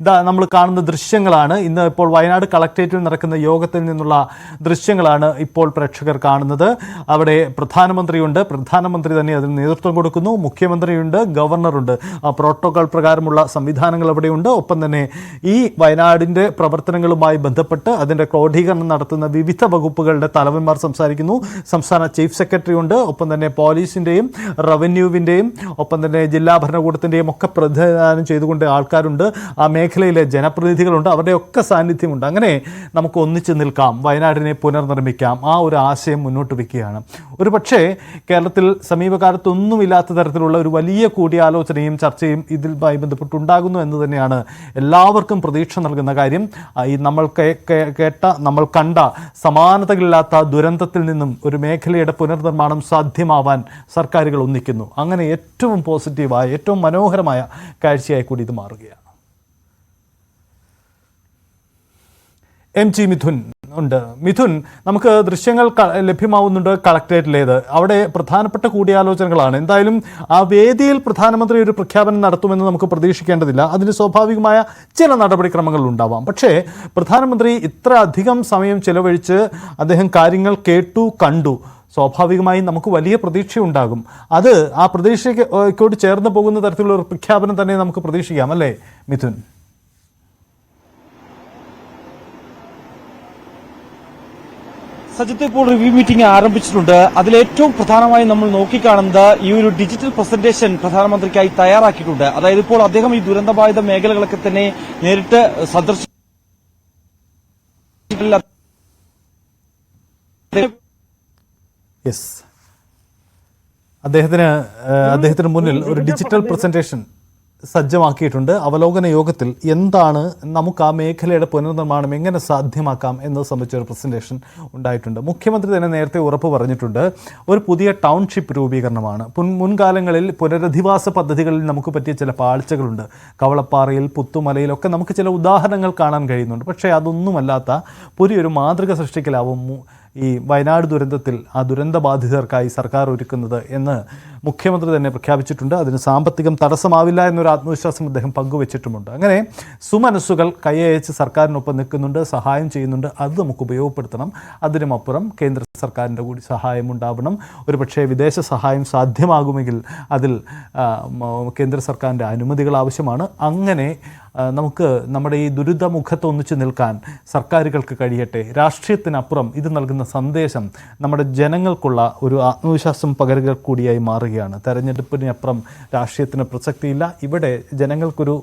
ഇതാ നമ്മൾ കാണുന്ന ദൃശ്യങ്ങളാണ്. ഇന്ന് ഇപ്പോൾ വയനാട് കളക്ട്രേറ്റിൽ നടക്കുന്ന യോഗത്തിൽ നിന്നുള്ള ദൃശ്യങ്ങളാണ് ഇപ്പോൾ പ്രേക്ഷകർ കാണുന്നത്. അവിടെ പ്രധാനമന്ത്രിയുണ്ട്. പ്രധാനമന്ത്രി തന്നെ അതിന് നേതൃത്വം കൊടുക്കുന്നു. മുഖ്യമന്ത്രിയുണ്ട് ഗവർണറുണ്ട്. പ്രോട്ടോകോൾ പ്രകാരമുള്ള സംവിധാനങ്ങൾ അവിടെയുണ്ട്. ഒപ്പം തന്നെ ഈ വയനാടിന്റെ പ്രവർത്തനങ്ങളുമായി ബന്ധപ്പെട്ട് അതിന്റെ ക്രോഡീകരണം നടത്തുന്ന വിവിധ വകുപ്പുകളുടെ തലവന്മാർ സംസാരിക്കുന്നു. സംസ്ഥാന ചീഫ് സെക്രട്ടറി ഉണ്ട് ഒപ്പം തന്നെ പോലീസിന്റെയും റവന്യൂവിന്റെയും ഒപ്പം തന്നെ ജില്ലാ ഭരണകൂടത്തിന്റെയും ഒക്കെ പ്രതിനിധാനം ചെയ്തുകൊണ്ട് ആൾക്കാരുണ്ട്. ആ മേഖലയിലെ ജനപ്രതിനിധികളുണ്ട്. അവരുടെയൊക്കെ സാന്നിധ്യമുണ്ട്. അങ്ങനെ നമുക്ക് ഒന്നിച്ച് നിൽക്കാം. വയനാടിനെ പുനർനിർമ്മിക്കാം. ആ ഒരു ആശയം മുന്നോട്ട് വയ്ക്കുകയാണ്. ഒരു പക്ഷേ കേരളത്തിൽ സമീപകാലത്തൊന്നുമില്ലാത്ത തരത്തിലുള്ള ഒരു വലിയ കൂടിയാലോചനയും ചർച്ചയും ഇതിലുമായി ബന്ധപ്പെട്ടുണ്ടാകുന്നു എന്ന് തന്നെയാണ് എല്ലാവർക്കും പ്രതീക്ഷ നൽകുന്ന കാര്യം. ഈ നമ്മൾ കേട്ട നമ്മൾ കണ്ട സമാനതകളില്ലാത്ത ദുരന്തത്തിൽ നിന്നും ഒരു മേഖലയുടെ പുനർനിർമ്മാണം സാധ്യമാവാൻ സർക്കാരുകൾ ഒന്നിക്കുന്നു. അങ്ങനെ ഏറ്റവും പോസിറ്റീവായ ഏറ്റവും മനോഹരമായ കാഴ്ചയായി കൂടി ഇത് മാറുകയാണ്. എം ജി മിഥുൻ ഉണ്ട്. മിഥുൻ നമുക്ക് ദൃശ്യങ്ങൾ ലഭ്യമാവുന്നുണ്ട് കളക്ടറേറ്റിലേത്. അവിടെ പ്രധാനപ്പെട്ട കൂടിയാലോചനകളാണ്. എന്തായാലും ആ വേദിയിൽ പ്രധാനമന്ത്രി ഒരു പ്രഖ്യാപനം നടത്തുമെന്ന് നമുക്ക് പ്രതീക്ഷിക്കേണ്ടതില്ല. അതിന് സ്വാഭാവികമായ ചില നടപടിക്രമങ്ങൾ ഉണ്ടാവാം. പക്ഷേ പ്രധാനമന്ത്രി ഇത്ര അധികം സമയം ചെലവഴിച്ച് അദ്ദേഹം കാര്യങ്ങൾ കേട്ടു കണ്ടു. സ്വാഭാവികമായും നമുക്ക് വലിയ പ്രതീക്ഷയുണ്ടാകും. അത് ആ പ്രതീക്ഷയ്ക്കോട് ചേർന്ന് പോകുന്ന തരത്തിലുള്ള ഒരു പ്രഖ്യാപനം തന്നെ നമുക്ക് പ്രതീക്ഷിക്കാം അല്ലേ മിഥുൻ? സജിത്ത് ഇപ്പോൾ റിവ്യൂ മീറ്റിംഗ് ആരംഭിച്ചിട്ടുണ്ട്. അതിൽ ഏറ്റവും പ്രധാനമായി നമ്മൾ നോക്കിക്കാണുന്നത് ഈ ഒരു ഡിജിറ്റൽ പ്രസന്റേഷൻ പ്രധാനമന്ത്രിക്കായി തയ്യാറാക്കിയിട്ടുണ്ട്. അതായത് ഇപ്പോൾ അദ്ദേഹം ഈ ദുരന്തബാധിത മേഖലകളൊക്കെ തന്നെ നേരിട്ട് സന്ദർശിച്ചിട്ടില്ല യെസ് അദ്ദേഹത്തിന് അദ്ദേഹത്തിന് മുന്നിൽ ഒരു ഡിജിറ്റൽ പ്രസന്റേഷൻ സജ്ജമാക്കിയിട്ടുണ്ട്. അവലോകന യോഗത്തിൽ എന്താണ് നമുക്ക് ആ മേഖലയുടെ പുനർനിർമ്മാണം എങ്ങനെ സാധ്യമാക്കാം എന്നത് സംബന്ധിച്ച ഒരു പ്രസന്റേഷൻ ഉണ്ടായിട്ടുണ്ട്. മുഖ്യമന്ത്രി തന്നെ നേരത്തെ ഉറപ്പ് പറഞ്ഞിട്ടുണ്ട് ഒരു പുതിയ ടൗൺഷിപ്പ് രൂപീകരണമാണ്. മുൻ മുൻകാലങ്ങളിൽ പുനരധിവാസ പദ്ധതികളിൽ നമുക്ക് പറ്റിയ ചില പാഴ്ചകളുണ്ട് കവളപ്പാറയിൽ പുത്തുമലയിലൊക്കെ നമുക്ക് ചില ഉദാഹരണങ്ങൾ കാണാൻ കഴിയുന്നുണ്ട്. പക്ഷേ അതൊന്നുമല്ലാത്ത പുതിയൊരു മാതൃക സൃഷ്ടിക്കലാവും ഈ വയനാട് ദുരന്തത്തിൽ ആ ദുരന്തബാധിതർക്കായി സർക്കാർ ഒരുക്കുന്നത് എന്ന് മുഖ്യമന്ത്രി തന്നെ പ്രഖ്യാപിച്ചിട്ടുണ്ട്. അതിന് സാമ്പത്തികം തടസ്സമാവില്ല എന്നൊരു ആത്മവിശ്വാസം അദ്ദേഹം പങ്കുവച്ചിട്ടുമുണ്ട്. അങ്ങനെ സുമനസ്സുകൾ കൈയയച്ച് സർക്കാരിനൊപ്പം നിൽക്കുന്നുണ്ട് സഹായം ചെയ്യുന്നുണ്ട്. അത് നമുക്ക് ഉപയോഗപ്പെടുത്തണം. അതിനുമപ്പുറം കേന്ദ്ര സർക്കാരിന്റെ കൂടി സഹായം ഉണ്ടാവണം. ഒരുപക്ഷെ വിദേശ സഹായം സാധ്യമാകുമെങ്കിൽ അതിൽ കേന്ദ്ര സർക്കാരിന്റെ അനുമതികൾ ആവശ്യമാണ്. അങ്ങനെ നമുക്ക് നമ്മുടെ ഈ ദുരിതമുഖത്ത് ഒന്നിച്ചു നിൽക്കാൻ സർക്കാരുകൾക്ക് കഴിയട്ടെ. രാഷ്ട്രീയത്തിനപ്പുറം ഇത് നൽകുന്ന സന്ദേശം നമ്മുടെ ജനങ്ങൾക്കുള്ള ഒരു ആത്മവിശ്വാസം പകരുക കൂടിയായി മാറുകയാണ്. തെരഞ്ഞെടുപ്പിനപ്പുറം രാഷ്ട്രീയത്തിന് പ്രസക്തിയില്ല. ഇവിടെ ജനങ്ങൾക്കൊരു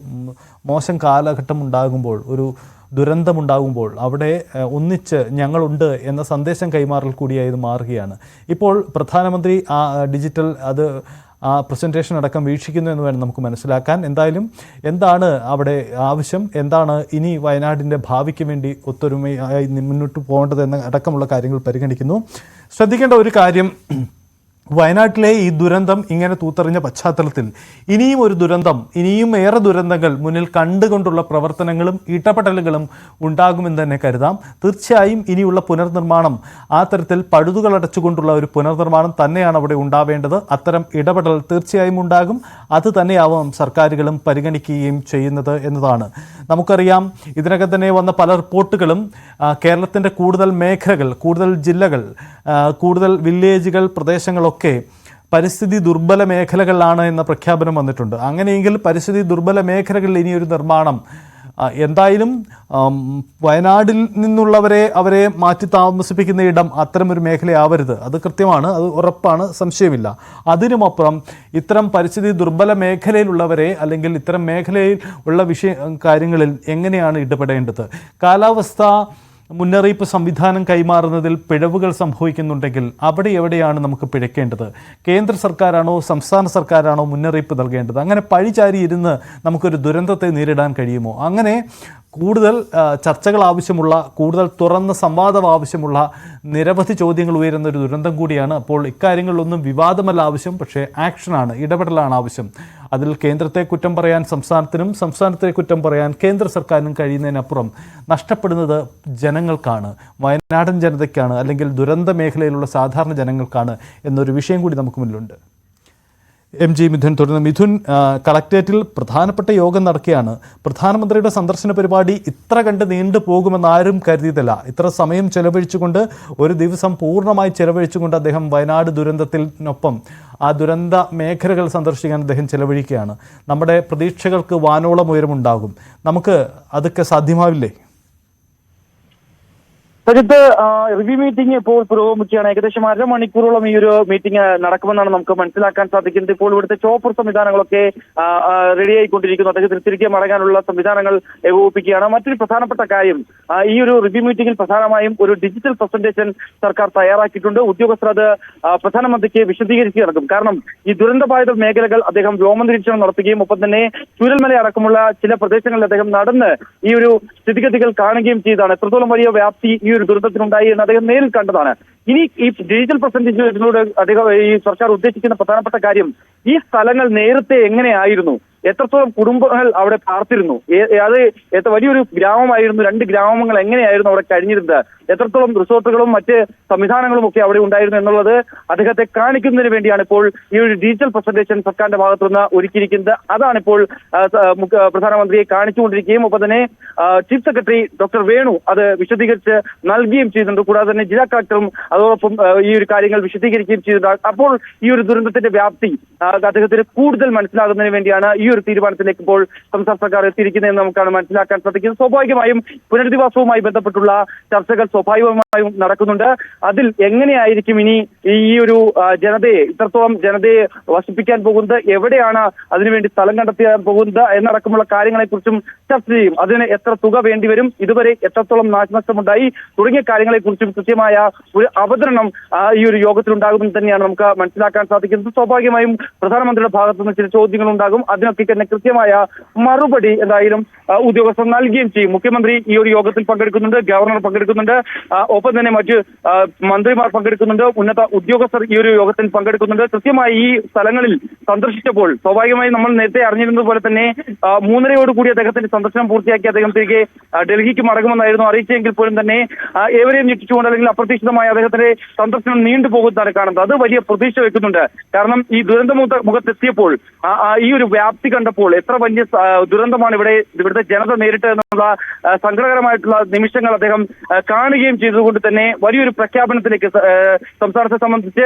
മോശം കാലഘട്ടം ഉണ്ടാകുമ്പോൾ ഒരു ദുരന്തമുണ്ടാകുമ്പോൾ അവിടെ ഒന്നിച്ച് ഞങ്ങളുണ്ട് എന്ന സന്ദേശം കൈമാറൽ കൂടിയായി ഇത് മാറുകയാണ്. ഇപ്പോൾ പ്രധാനമന്ത്രി ആ ഡിജിറ്റൽ അത് ആ പ്രസന്റേഷൻ അടക്കം വീക്ഷിക്കുന്നു എന്ന് വേണം നമുക്ക് മനസ്സിലാക്കാൻ. എന്തായാലും എന്താണ് അവിടെ ആവശ്യം? എന്താണ് ഇനി വയനാടിന്റെ ഭാവിക്ക് വേണ്ടി ഒത്തൊരുമയായി മുന്നോട്ട് പോകേണ്ടത് എന്ന അടക്കമുള്ള കാര്യങ്ങൾ പരിഗണിക്കുന്നു. ശ്രദ്ധിക്കേണ്ട ഒരു കാര്യം വയനാട്ടിലെ ഈ ദുരന്തം ഇങ്ങനെ തൂത്തെറിഞ്ഞ പശ്ചാത്തലത്തിൽ ഇനിയും ഒരു ദുരന്തം ഇനിയും ഏറെ ദുരന്തങ്ങൾ മുന്നിൽ കണ്ടുകൊണ്ടുള്ള പ്രവർത്തനങ്ങളും ഇടപെടലുകളും ഉണ്ടാകുമെന്ന് തന്നെ കരുതാം. തീർച്ചയായും ഇനിയുള്ള പുനർനിർമ്മാണം ആ തരത്തിൽ പഴുതുകൾ അടച്ചുകൊണ്ടുള്ള ഒരു പുനർനിർമ്മാണം തന്നെയാണ് അവിടെ ഉണ്ടാവേണ്ടത്. അത്തരം ഇടപെടൽ തീർച്ചയായും ഉണ്ടാകും. അത് തന്നെയാവും സർക്കാരുകളും പരിഗണിക്കുകയും ചെയ്യുന്നത് എന്നതാണ്. നമുക്കറിയാം ഇതിനകം തന്നെ വന്ന പല റിപ്പോർട്ടുകളും കേരളത്തിന്റെ കൂടുതൽ മേഖലകൾ കൂടുതൽ ജില്ലകൾ കൂടുതൽ വില്ലേജുകൾ പ്രദേശങ്ങളൊക്കെ പരിസ്ഥിതി ദുർബല മേഖലകളിലാണ് എന്ന പ്രഖ്യാപനം വന്നിട്ടുണ്ട്. അങ്ങനെയെങ്കിൽ പരിസ്ഥിതി ദുർബല മേഖലകളിൽ ഇനിയൊരു നിർമ്മാണം എന്തായാലും വയനാടിൽ നിന്നുള്ളവരെ അവരെ മാറ്റി താമസിപ്പിക്കുന്ന ഇടം അത്തരമൊരു മേഖലയാവരുത്. അത് കൃത്യമാണ് അത് ഉറപ്പാണ് സംശയമില്ല. അതിനുമപ്പുറം ഇത്തരം പരിസ്ഥിതി ദുർബല മേഖലയിലുള്ളവരെ അല്ലെങ്കിൽ ഇത്തരം മേഖലയിൽ ഉള്ള വിഷയ കാര്യങ്ങളിൽ എങ്ങനെയാണ് ഇടപെടേണ്ടത്? കാലാവസ്ഥ മുന്നറിയിപ്പ് സംവിധാനം കൈമാറുന്നതിൽ പിഴവുകൾ സംഭവിക്കുന്നുണ്ടെങ്കിൽ അവിടെ എവിടെയാണ് നമുക്ക് പിഴയ്ക്കേണ്ടത് കേന്ദ്ര സർക്കാരാണോ സംസ്ഥാന സർക്കാരാണോ മുന്നറിയിപ്പ് നൽകേണ്ടത്? അങ്ങനെ പഴിചാരി ഇരുന്ന് നമുക്കൊരു ദുരന്തത്തെ നേരിടാൻ കഴിയുമോ? അങ്ങനെ കൂടുതൽ ചർച്ചകൾ ആവശ്യമുള്ള കൂടുതൽ തുറന്ന സംവാദം ആവശ്യമുള്ള നിരവധി ചോദ്യങ്ങൾ ഉയരുന്ന ഒരു ദുരന്തം കൂടിയാണ്. അപ്പോൾ ഇക്കാര്യങ്ങളിലൊന്നും വിവാദമല്ല ആവശ്യം പക്ഷേ ആക്ഷനാണ് ഇടപെടലാണ് ആവശ്യം. അതിൽ കേന്ദ്രത്തെ കുറ്റം പറയാൻ സംസ്ഥാനത്തിനും സംസ്ഥാനത്തെ കുറ്റം പറയാൻ കേന്ദ്ര സർക്കാരിനും കഴിയുന്നതിനപ്പുറം നഷ്ടപ്പെടുന്നത് ജനങ്ങൾക്കാണ്. വയനാടൻ ജനതയ്ക്കാണ് അല്ലെങ്കിൽ ദുരന്ത മേഖലയിലുള്ള സാധാരണ ജനങ്ങൾക്കാണ് എന്നൊരു വിഷയം കൂടി നമുക്ക് മുന്നിലുണ്ട്. എം ജി മിഥുൻ തുടർന്ന് മിഥുൻ കളക്ടറേറ്റിൽ പ്രധാനപ്പെട്ട യോഗം നടക്കുകയാണ്. പ്രധാനമന്ത്രിയുടെ സന്ദർശന പരിപാടി ഇത്ര കണ്ട് നീണ്ടു പോകുമെന്ന് ആരും കരുതിയതല്ല. ഇത്ര സമയം ചെലവഴിച്ചുകൊണ്ട് ഒരു ദിവസം പൂർണമായി ചെലവഴിച്ചുകൊണ്ട് അദ്ദേഹം വയനാട് ദുരന്തത്തിനൊപ്പം ആ ദുരന്ത മേഖലകൾ സന്ദർശിക്കാൻ അദ്ദേഹം ചെലവഴിക്കുകയാണ്. നമ്മുടെ പ്രതീക്ഷകൾക്ക് വാനോളം ഉയരമുണ്ടാകും. നമുക്ക് അതൊക്കെ സാധ്യമാവില്ലേ? സജിത്ത് റിവ്യൂ മീറ്റിംഗ് ഇപ്പോൾ പുരോഗമിക്കുകയാണ്. ഏകദേശം അരമണിക്കൂറോളം ഈ ഒരു മീറ്റിംഗ് നടക്കുമെന്നാണ് നമുക്ക് മനസ്സിലാക്കാൻ സാധിക്കുന്നത്. ഇപ്പോൾ ഇവിടുത്തെ ചോപ്പർ സംവിധാനങ്ങളൊക്കെ റെഡി ആയിക്കൊണ്ടിരിക്കുന്നു. അദ്ദേഹത്തിന് തിരികെ മടങ്ങാനുള്ള സംവിധാനങ്ങൾ ഏകോപിപ്പിക്കുകയാണ്. മറ്റൊരു പ്രധാനപ്പെട്ട കാര്യം ഈ ഒരു റിവ്യൂ മീറ്റിംഗിൽ പ്രധാനമായും ഒരു ഡിജിറ്റൽ പ്രസന്റേഷൻ സർക്കാർ തയ്യാറാക്കിയിട്ടുണ്ട്. ഉദ്യോഗസ്ഥർ അത് പ്രധാനമന്ത്രിക്ക് വിശദീകരിച്ച് നടക്കും കാരണം ഈ ദുരന്തബാധിത മേഖലകൾ അദ്ദേഹം വ്യോമനിരീക്ഷണം നടത്തുകയും ഒപ്പം തന്നെ ചുരൽമല അടക്കമുള്ള ചില പ്രദേശങ്ങളിൽ അദ്ദേഹം നടന്ന് ഈ ഒരു സ്ഥിതിഗതികൾ കാണുകയും ചെയ്താണ് എത്രത്തോളം വലിയ വ്യാപ്തി ഈ ഒരു ദുരന്തത്തിനുണ്ടായി എന്ന് അദ്ദേഹം നേരിൽ കണ്ടതാണ്. ഇനി ഈ ഡിജിറ്റൽ പ്രസന്റേഷനിലൂടെ അദ്ദേഹം ഈ സർക്കാർ ഉദ്ദേശിക്കുന്ന പ്രധാനപ്പെട്ട കാര്യം ഈ സ്ഥലങ്ങൾ നേരത്തെ എങ്ങനെയായിരുന്നു എത്രത്തോളം കുടുംബങ്ങൾ അവിടെ പാർത്തിരുന്നു? അത് എത്ര വലിയൊരു ഗ്രാമമായിരുന്നു രണ്ട് ഗ്രാമങ്ങൾ എങ്ങനെയായിരുന്നു അവിടെ കഴിഞ്ഞിരുന്നത്? എത്രത്തോളം റിസോർട്ടുകളും മറ്റ് സംവിധാനങ്ങളും ഒക്കെ അവിടെ ഉണ്ടായിരുന്നു എന്നുള്ളത് അദ്ദേഹത്തെ കാണിക്കുന്നതിന് വേണ്ടിയാണ് ഇപ്പോൾ ഈ ഒരു ഡിജിറ്റൽ പ്രസന്റേഷൻ സർക്കാരിന്റെ ഭാഗത്തു നിന്ന് ഒരുക്കിയിരിക്കുന്നത്. അതാണ് ഇപ്പോൾ പ്രധാനമന്ത്രിയെ കാണിച്ചുകൊണ്ടിരിക്കുകയും ഒപ്പം തന്നെ ചീഫ് സെക്രട്ടറി ഡോക്ടർ വേണു അത് വിശദീകരിച്ച് നൽകുകയും ചെയ്തിട്ടുണ്ട് കൂടാതെ തന്നെ ജില്ലാ കളക്ടറും അതോടൊപ്പം ഈ ഒരു കാര്യങ്ങൾ വിശദീകരിക്കുകയും ചെയ്തിട്ടുണ്ട് അപ്പോൾ ഈ ഒരു ദുരന്തത്തിന്റെ വ്യാപ്തി അദ്ദേഹത്തിന് കൂടുതൽ മനസ്സിലാകുന്നതിന് വേണ്ടിയാണ് ഈ ഒരു തീരുമാനത്തിലേക്ക് ഇപ്പോൾ സംസ്ഥാന സർക്കാർ എത്തിയിരിക്കുന്നതെന്ന് നമുക്കാണ് മനസ്സിലാക്കാൻ സാധിക്കുന്നത്. സ്വാഭാവികമായും പുനരധിവാസവുമായി ബന്ധപ്പെട്ടുള്ള ചർച്ചകൾ സ്വാഭാവികമായും നടക്കുന്നുണ്ട്. അതിൽ എങ്ങനെയായിരിക്കും ഇനി ഈ ഒരു ജനതയെ ഇത്രത്തോളം ജനതയെ വസിപ്പിക്കാൻ പോകുന്നത്? എവിടെയാണ് അതിനുവേണ്ടി സ്ഥലം കണ്ടെത്താൻ പോകുന്നത്? എന്നടക്കമുള്ള കാര്യങ്ങളെക്കുറിച്ചും ചർച്ച ചെയ്യും. അതിന് എത്ര തുക വേണ്ടിവരും ഇതുവരെ എത്രത്തോളം നാശനഷ്ടമുണ്ടായി? തുടങ്ങിയ കാര്യങ്ങളെ കുറിച്ചും കൃത്യമായ ഒരു അവതരണം ഈ ഒരു യോഗത്തിൽ ഉണ്ടാകുമെന്ന് തന്നെയാണ് നമുക്ക് മനസ്സിലാക്കാൻ സാധിക്കുന്നത്. സ്വാഭാവികമായും പ്രധാനമന്ത്രിയുടെ ഭാഗത്തു നിന്ന് ചില ചോദ്യങ്ങൾ ഉണ്ടാകും അതിനൊക്കെ തന്നെ കൃത്യമായ മറുപടി എന്തായാലും ഉദ്യോഗസ്ഥർ നൽകുകയും ചെയ്യും. മുഖ്യമന്ത്രി ഈ ഒരു യോഗത്തിൽ പങ്കെടുക്കുന്നുണ്ട് ഗവർണർ പങ്കെടുക്കുന്നുണ്ട് ഒപ്പം തന്നെ മറ്റ് മന്ത്രിമാർ പങ്കെടുക്കുന്നുണ്ട് ഉന്നത ഉദ്യോഗസ്ഥർ ഈ ഒരു യോഗത്തിൽ പങ്കെടുക്കുന്നുണ്ട്. കൃത്യമായി ഈ സ്ഥലങ്ങളിൽ സന്ദർശിച്ചപ്പോൾ സ്വാഭാവികമായി നമ്മൾ നേരത്തെ അറിഞ്ഞിരുന്നത് പോലെ തന്നെ മൂന്നരയോട് കൂടി അദ്ദേഹത്തിന്റെ സന്ദർശനം പൂർത്തിയാക്കി അദ്ദേഹം തിരികെ ഡൽഹിക്ക് മടങ്ങുമെന്നായിരുന്നു അറിയിച്ചെങ്കിൽ പോലും തന്നെ ഏവരെയും ഞെട്ടിച്ചുകൊണ്ട് അല്ലെങ്കിൽ അപ്രതീക്ഷിതമായി അദ്ദേഹത്തിന്റെ സന്ദർശനം നീണ്ടുപോകുന്നതാണ് കാണുന്നത്. അത് വലിയ പ്രതീക്ഷ വെക്കുന്നുണ്ട്. കാരണം ഈ ദുരന്ത മുഖത്തെത്തിയപ്പോൾ ഈ ഒരു വ്യാപ്തി കണ്ടപ്പോൾ എത്ര വലിയ ദുരന്തമാണ് ഇവിടെ ഇവിടുത്തെ ജനത നേരിട്ട് എന്നുള്ള സങ്കടകരമായിട്ടുള്ള നിമിഷങ്ങൾ അദ്ദേഹം കാണുകയും ചെയ്തതുകൊണ്ട് തന്നെ വലിയൊരു പ്രഖ്യാപനത്തിലേക്ക് സംസ്ഥാനത്തെ സംബന്ധിച്ച്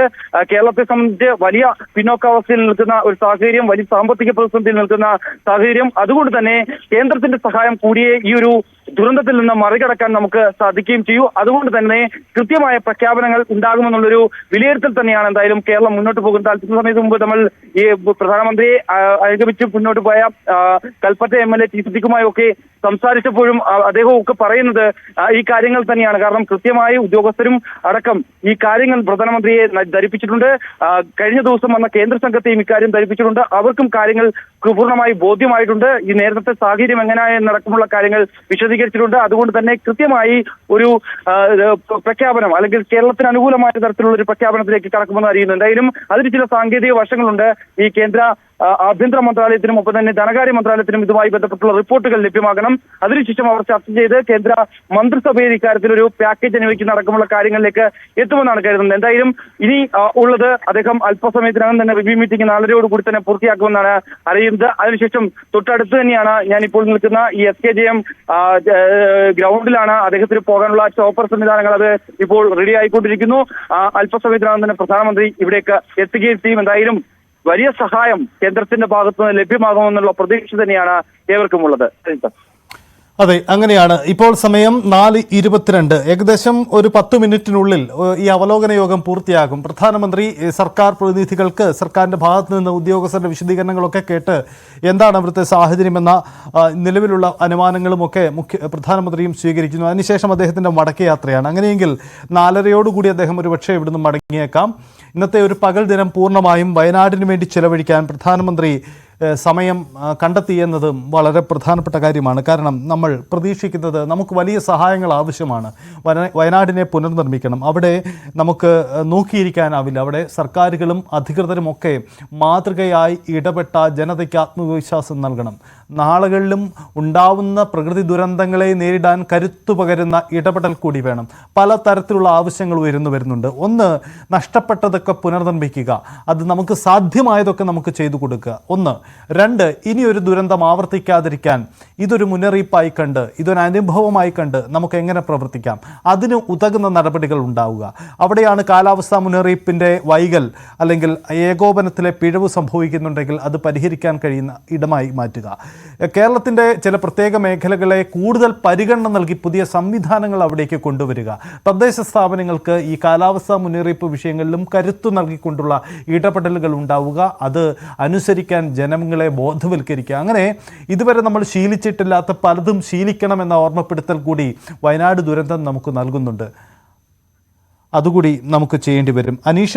കേരളത്തെ സംബന്ധിച്ച് വലിയ പിന്നോക്കാവസ്ഥയിൽ നിൽക്കുന്ന ഒരു സാഹചര്യം വലിയ സാമ്പത്തിക പ്രതിസന്ധിയിൽ നിൽക്കുന്ന സാഹചര്യം. അതുകൊണ്ട് തന്നെ കേന്ദ്രത്തിന്റെ സഹായം കൂടിയേ ഈ ഒരു ദുരന്തത്തിൽ നിന്ന് മറികടക്കാൻ നമുക്ക് സാധിക്കുകയും ചെയ്യൂ. അതുകൊണ്ട് തന്നെ കൃത്യമായ പ്രഖ്യാപനങ്ങൾ ഉണ്ടാകുമെന്നുള്ളൊരു വിലയിരുത്തൽ തന്നെയാണ് എന്തായാലും കേരളം മുന്നോട്ട് പോകുന്നത്. അല്പ സമയത്ത് മുമ്പ് നമ്മൾ ഈ പ്രധാനമന്ത്രിയെ അനുഗമിച്ച് മുന്നോട്ട് പോയ Kalpetta M L A T ഒക്കെ സംസാരിച്ചപ്പോഴും അദ്ദേഹം അദ്ദേഹവും ഒക്കെ പറയുന്നത് ഈ കാര്യങ്ങൾ തന്നെയാണ്. കാരണം കൃത്യമായി ഉദ്യോഗസ്ഥരും അടക്കം ഈ കാര്യങ്ങൾ പ്രധാനമന്ത്രിയെ ധരിപ്പിച്ചിട്ടുണ്ട്. കഴിഞ്ഞ ദിവസം വന്ന കേന്ദ്ര സംഘത്തെയും ഇക്കാര്യം ധരിപ്പിച്ചിട്ടുണ്ട്. അവർക്കും കാര്യങ്ങൾ പൂർണമായി ബോധ്യമായിട്ടുണ്ട്. ഈ നേരത്തെ സാഹചര്യം എങ്ങനെയെന്നടക്കമുള്ള കാര്യങ്ങൾ വിശദീകരിച്ചിട്ടുണ്ട്. അതുകൊണ്ട് തന്നെ കൃത്യമായി ഒരു പ്രഖ്യാപനം അല്ലെങ്കിൽ കേരളത്തിന് അനുകൂലമായ തരത്തിലുള്ള ഒരു പ്രഖ്യാപനത്തിലേക്ക് കടക്കുമെന്ന് അറിയുന്നു എന്തായാലും അതിന് ചില സാങ്കേതിക വശങ്ങളുണ്ട്. ഈ കേന്ദ്ര ആഭ്യന്തര മന്ത്രാലയത്തിനും ഒപ്പം തന്നെ ധനകാര്യ മന്ത്രാലയത്തിനും ഇതുമായി ബന്ധപ്പെട്ടുള്ള റിപ്പോർട്ടുകൾ ലഭ്യമാകണം. അതിനുശേഷം അവർ ചർച്ച ചെയ്ത് കേന്ദ്ര മന്ത്രിസഭയിൽ ഇക്കാര്യത്തിൽ ഒരു പാക്കേജ് അനുവദിക്കുന്ന അടക്കമുള്ള കാര്യങ്ങളിലേക്ക് എത്തുമെന്നാണ് കരുതുന്നത്. എന്തായാലും ഇനി ഉള്ളത് അദ്ദേഹം അല്പസമയത്തിനകം തന്നെ റിവ്യൂ മീറ്റിംഗ് നാലരയോട് കൂടി തന്നെ പൂർത്തിയാക്കുമെന്നാണ് അറിയുന്നത്. അതിനുശേഷം തൊട്ടടുത്ത് തന്നെയാണ് ഞാനിപ്പോൾ നിൽക്കുന്ന ഈ എസ് കെ ജെ എം ഗ്രൗണ്ടിലാണ് അദ്ദേഹത്തിന് പോകാനുള്ള ചോപ്പർ സംവിധാനങ്ങൾ അത് ഇപ്പോൾ റെഡി ആയിക്കൊണ്ടിരിക്കുന്നു. അല്പസമയത്തിനകം തന്നെ പ്രധാനമന്ത്രി ഇവിടേക്ക് എത്തുകയും ചെയ്യും. എന്തായാലും വലിയ സഹായം കേന്ദ്രത്തിന്റെ ഭാഗത്തുനിന്ന് ലഭ്യമാകുമെന്നുള്ള പ്രതീക്ഷ തന്നെയാണ് ഏവർക്കും ഉള്ളത്. അതെ അങ്ങനെയാണ്. ഇപ്പോൾ സമയം നാല് ഇരുപത്തിരണ്ട്. ഏകദേശം ഒരു പത്ത് മിനിറ്റിനുള്ളിൽ ഈ അവലോകന യോഗം പൂർത്തിയാകും. പ്രധാനമന്ത്രി സർക്കാർ പ്രതിനിധികൾക്ക് സർക്കാരിന്റെ ഭാഗത്ത് നിന്ന് ഉദ്യോഗസ്ഥരുടെ വിശദീകരണങ്ങളൊക്കെ കേട്ട് എന്താണ് അവിടുത്തെ സാഹചര്യമെന്ന നിലവിലുള്ള അനുമാനങ്ങളുമൊക്കെ മുഖ്യ പ്രധാനമന്ത്രിയും സ്വീകരിക്കുന്നു. അതിനുശേഷം അദ്ദേഹത്തിന്റെ മടക്കയാത്രയാണ്. അങ്ങനെയെങ്കിൽ നാലരയോടുകൂടി അദ്ദേഹം ഒരു പക്ഷേ ഇവിടുന്ന് മടങ്ങിയേക്കാം. ഇന്നത്തെ ഒരു പകൽ ദിനം പൂർണമായും വയനാടിന് വേണ്ടി ചെലവഴിക്കാൻ പ്രധാനമന്ത്രി സമയം കണ്ടെത്തിയെന്നതും വളരെ പ്രധാനപ്പെട്ട കാര്യമാണ്. കാരണം നമ്മൾ പ്രതീക്ഷിക്കുന്നത് നമുക്ക് വലിയ സഹായങ്ങൾ ആവശ്യമാണ്. വയനാടിനെ പുനർനിർമ്മിക്കണം. അവിടെ നമുക്ക് നോക്കിയിരിക്കാനാവില്ല. അവിടെ സർക്കാരുകളും അധികൃതരും ഒക്കെ മാതൃകയായി ഇടപെട്ട ജനതയ്ക്ക് ആത്മവിശ്വാസം നൽകണം. നാളുകളിലും ഉണ്ടാവുന്ന പ്രകൃതി ദുരന്തങ്ങളെ നേരിടാൻ കരുത്തു പകരുന്ന ഇടപെടൽ കൂടി വേണം. പല തരത്തിലുള്ള ആവശ്യങ്ങൾ ഉയർന്നു വരുന്നുണ്ട്. ഒന്ന് നഷ്ടപ്പെട്ടതൊക്കെ പുനർനിർമ്മിക്കുക. അത് നമുക്ക് സാധ്യമായതൊക്കെ നമുക്ക് ചെയ്തു കൊടുക്കുക. ഒന്ന് രണ്ട് ഇനി ഒരു ദുരന്തം ആവർത്തിക്കാതിരിക്കാൻ ഇതൊരു മുന്നറിയിപ്പായി കണ്ട് ഇതൊരു അനുഭവമായി കണ്ട് നമുക്ക് എങ്ങനെ പ്രവർത്തിക്കാം? അതിന് ഉതകുന്ന നടപടികൾ ഉണ്ടാവുക. അവിടെയാണ് കാലാവസ്ഥാ മുന്നറിയിപ്പിന്റെ വൈകൽ അല്ലെങ്കിൽ ഏകോപനത്തിലെ പിഴവ് സംഭവിക്കുന്നുണ്ടെങ്കിൽ അത് പരിഹരിക്കാൻ കഴിയുന്ന ഇടമായി മാറ്റുക. കേരളത്തിന്റെ ചില പ്രത്യേക മേഖലകളെ കൂടുതൽ പരിഗണന നൽകി പുതിയ സംവിധാനങ്ങൾ അവിടേക്ക് കൊണ്ടുവരിക. തദ്ദേശ സ്ഥാപനങ്ങൾക്ക് ഈ കാലാവസ്ഥാ മുന്നറിയിപ്പ് വിഷയങ്ങളിലും കരുത്തു നൽകിക്കൊണ്ടുള്ള ഇടപെടലുകൾ ഉണ്ടാവുക. അത് അനുസരിക്കാൻ ജനങ്ങളെ ബോധവൽക്കരിക്കുക. അങ്ങനെ ഇതുവരെ നമ്മൾ ശീലിച്ചിട്ടില്ലാത്ത പലതും ശീലിക്കണമെന്ന ഓർമ്മപ്പെടുത്തൽ കൂടി വയനാട് ദുരന്തം നമുക്ക് നൽകുന്നുണ്ട്. അതുകൂടി നമുക്ക് ചെയ്യേണ്ടി വരും. അനീഷ്